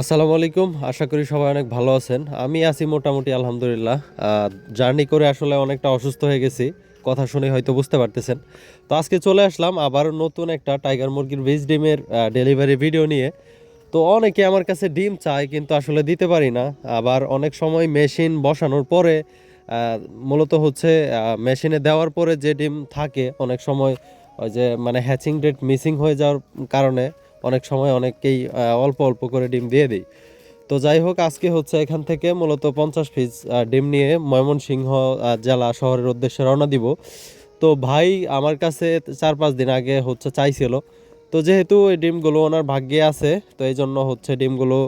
আসসালামু আলাইকুম। আশা করি সবাই অনেক ভালো আছেন। আমি আছি মোটামুটি, আলহামদুলিল্লাহ। জার্নি করে আসলে অনেকটা অসুস্থ হয়ে গেছি। কথা শুনে হয়তো বুঝতে পারতেছেন। তো আজকে চলে আসলাম আবার নতুন একটা টাইগার মুরগির ভেজ ডিমের ডেলিভারি ভিডিও নিয়ে। তো অনেকে আমার কাছে ডিম চায় কিন্তু আসলে দিতে পারি না। আবার অনেক সময় মেশিন বসানোর পরে মূলত হচ্ছে মেশিনে দেওয়ার পরে যে ডিম থাকে, অনেক সময় ওই যে মানে হ্যাচিং ডেট মিসিং হয়ে যাওয়ার কারণে অনেক সময় অনেককেই অল্প অল্প করে ডিম দিয়ে দিই। তো যাই হোক, আজকে হচ্ছে এখান থেকে মূলত পঞ্চাশ পিস ডিম নিয়ে ময়মনসিংহ জেলা শহরের উদ্দেশ্যে রওনা দিব। তো ভাই, আমার কাছে চার পাঁচ দিন আগে হচ্ছে চাইছিল। তো যেহেতু এই ডিমগুলো ওনার ভাগ্যে আছে, তো এই জন্য হচ্ছে ডিমগুলো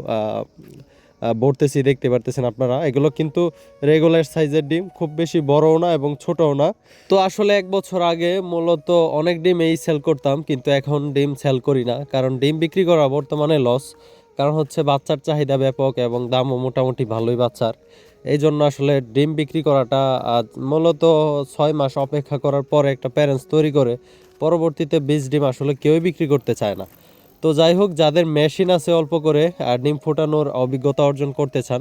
ভরতেছি, দেখতে পারতেছেন আপনারা। এগুলো কিন্তু রেগুলার সাইজের ডিম, খুব বেশি বড়ও না এবং ছোটও না। তো আসলে এক বছর আগে মূলত অনেক ডিম এই সেল করতাম, কিন্তু এখন ডিম সেল করি না, কারণ ডিম বিক্রি করা বর্তমানে লস কারণ হচ্ছে বাচ্চার চাহিদা ব্যাপক এবং দামও মোটামুটি ভালোই বাচ্চার। এই জন্য আসলে ডিম বিক্রি করাটা মূলত ছয় মাস অপেক্ষা করার পরে একটা প্যারেন্টস তৈরি করে, পরবর্তীতে বীজ ডিম আসলে কেউই বিক্রি করতে চায় না। তো যাই হোক, যাদের মেশিন আছে অল্প করে আর ডিম ফোটানোর অভিজ্ঞতা অর্জন করতে চান,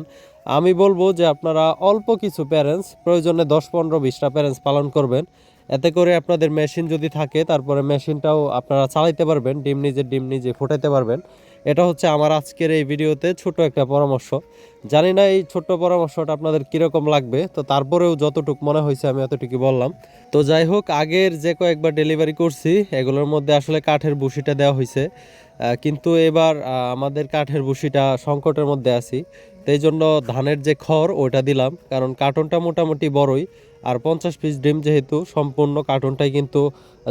আমি বলব যে আপনারা অল্প কিছু প্যারেন্টস প্রয়োজনে দশ পনেরো বিশটা প্যারেন্টস পালন করবেন। এতে করে আপনাদের মেশিন যদি থাকে, তারপরে মেশিনটাও আপনারা চালাইতে পারবেন, ডিম নিজে ডিম নিজে ফোটাইতে পারবেন। এটা হচ্ছে আমার আজকের এই ভিডিওতে ছোট একটা পরামর্শ। জানি না এই ছোট্ট পরামর্শটা আপনাদের কীরকম লাগবে, তো তারপরেও যতটুকু মনে হয়েছে আমি অতটুকু বললাম। তো যাই হোক, আগের যে কয়েকবার ডেলিভারি করছি, এগুলোর মধ্যে আসলে কাঠের বুসিটা দেওয়া হয়েছে। কিন্তু এবার আমাদের কাঠের বুসিটা সংকটের মধ্যে আছি। তো জন্য ধানের যে খড়, ওটা দিলাম। কারণ কার্টনটা মোটামুটি বড়ই। আর পঞ্চাশ পিস ডিম যেহেতু সম্পূর্ণ কার্টুনটাই কিন্তু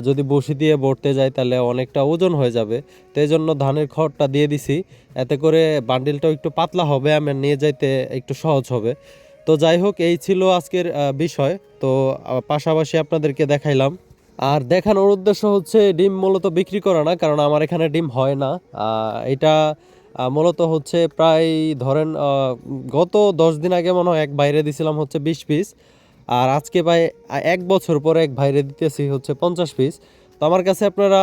যদি বসি দিয়ে ভরতে যায় তাহলে অনেকটা ওজন হয়ে যাবে। তো এই জন্য ধানের খড়টা দিয়ে দিছি। এতে করে বান্ডিলটাও একটু পাতলা হবে, আমি নিয়ে যাইতে একটু সহজ হবে। তো যাই হোক, এই ছিল আজকের বিষয়। তো পাশাপাশি আপনাদেরকে দেখাইলাম। আর দেখানোর উদ্দেশ্য হচ্ছে ডিম মূলত বিক্রি করা না, কারণ আমার এখানে ডিম হয় না। এটা মূলত হচ্ছে প্রায় ধরেন গত দশ দিন আগে মনে হয় এক বাইরে দিছিলাম হচ্ছে বিশ পিস আর আজকে প্রায় এক বছর পরে এক বাইরে দিতেছি হচ্ছে পঞ্চাশ পিস তো আমার কাছে আপনারা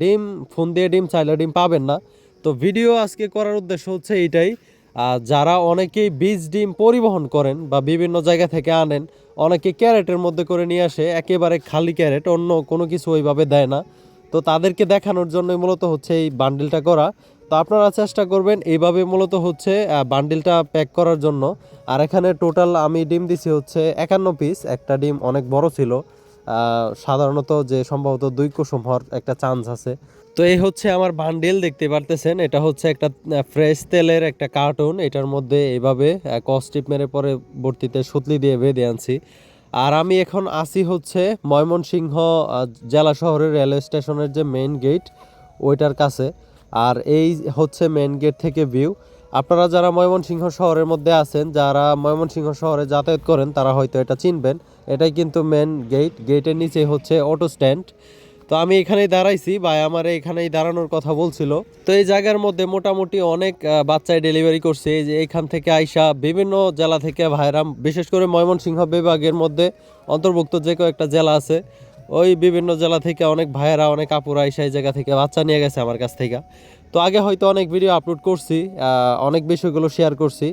ডিম, ফোন দিয়ে ডিম চাইলে ডিম পাবেন না। তো ভিডিও আজকে করার উদ্দেশ্য হচ্ছে এইটাই যারা অনেকেই বীজ ডিম পরিবহন করেন বা বিভিন্ন জায়গা থেকে আনেন, অনেকে ক্যারেটের মধ্যে করে নিয়ে আসে, একেবারে খালি ক্যারেট, অন্য কোনো কিছু ওইভাবে দেয় না। তো তাদেরকে দেখানোর জন্যই মূলত হচ্ছে এই বান্ডিলটা করা। তো আপনারা চেষ্টা করবেন, এইভাবে মূলত হচ্ছে বান্ডিলটা প্যাক করার জন্য। আর এখানে টোটাল আমি ডিম দিছি হচ্ছে একান্ন পিস একটা ডিম অনেক বড় ছিল। সাধারণত যে সম্ভবত দুই কুসুম হওয়ার একটা চান্স আছে। তো এই হচ্ছে আমার বান্ডিল দেখতে পারতেছেন? এটা হচ্ছে একটা ফ্রেশ তেলের একটা কার্টুন এটার মধ্যে এইভাবে কস্টিপ মেরে পরে ভর্তিতে সুতলি দিয়ে বেঁধে আনছি। আর আমি এখন আসি হচ্ছে ময়মনসিংহ জেলা শহরের রেলওয়ে স্টেশনের যে মেইন গেট ওইটার কাছে। আর এই হচ্ছে মেইন গেট থেকে ভিউ আপনারা যারা ময়মনসিংহ শহরের মধ্যে আছেন যারা ময়মনসিংহ শহরে যাতায়াত করেন তারা হয়তো এটা চিনবেন। এটাই কিন্তু মেন গেট গেটের নিচে হচ্ছে অটো স্ট্যান্ড তো আমি এখানেই দাঁড়াইছি। ভাই আমার এখানেই দাঁড়ানোর কথা বলছিল। তো এই জায়গার মধ্যে মোটামুটি অনেক আহ, বাচ্চাই ডেলিভারি করছে। যে এইখান থেকে আইসা বিভিন্ন জেলা থেকে ভাইরাম বিশেষ করে ময়মনসিংহ বিভাগের মধ্যে অন্তর্ভুক্ত যে কয়েকটা জেলা আছে ওই বিভিন্ন জেলা থেকে অনেক ভাইয়েরা, অনেক আপুরা আইসা এই জায়গা থেকে বাচ্চা নিয়ে গেছে আমার কাছ থেকে। তো আগে হয়তো অনেক ভিডিও আপলোড করছি অনেক বিষয়গুলো শেয়ার করছি।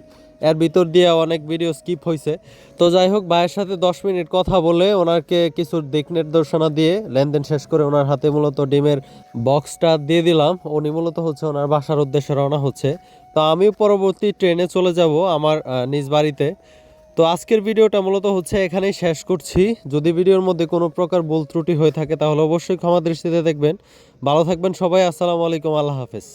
এর ভিতর দিয়ে অনেক ভিডিও স্কিপ হয়েছে তো যাই হোক, ভাইয়ের সাথে দশ মিনিট কথা বলে ওনাকে কিছু দিক নির্দেশনা দিয়ে লেনদেন শেষ করে ওনার হাতে মূলত ডিমের বক্সটা দিয়ে দিলাম। উনি মূলত হচ্ছে ওনার বাসার উদ্দেশ্যে রওনা হচ্ছে। তো আমি পরবর্তী ট্রেনে চলে যাব আমার নিজ বাড়িতে। তো আজকের ভিডিওটা মূলত হচ্ছে এখানেই শেষ করছি। যদি ভিডিওর মধ্যে কোনো প্রকার ভুল ত্রুটি হয়ে থাকে, তাহলে অবশ্যই ক্ষমা দৃষ্টিতে দেখবেন। ভালো থাকবেন সবাই, আসসালামু আলাইকুম, আল্লাহ হাফেজ।